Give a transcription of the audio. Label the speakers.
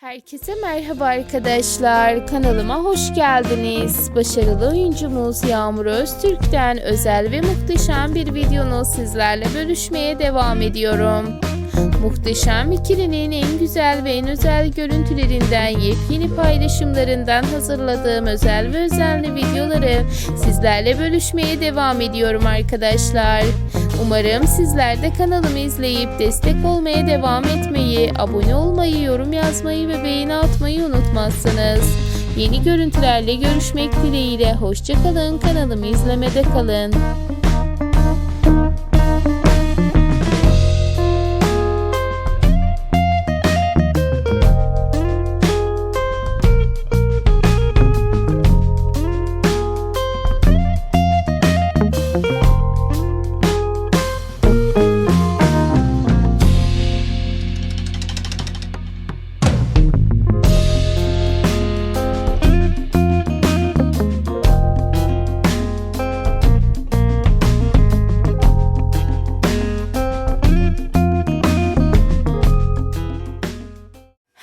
Speaker 1: Herkese merhaba arkadaşlar. Kanalıma hoş geldiniz. Başarılı oyuncumuz Yağmur Öztürk'ten özel ve muhteşem bir videonu sizlerle bölüşmeye devam ediyorum. Muhteşem ikilinin en güzel ve en özel görüntülerinden yepyeni paylaşımlarından hazırladığım özel ve özenli videoları sizlerle bölüşmeye devam ediyorum arkadaşlar. Umarım sizler de kanalımı izleyip destek olmaya devam etmeyi, abone olmayı, yorum yazmayı ve beğeni atmayı unutmazsınız. Yeni görüntülerle görüşmek dileğiyle hoşçakalın kanalımı izlemede kalın.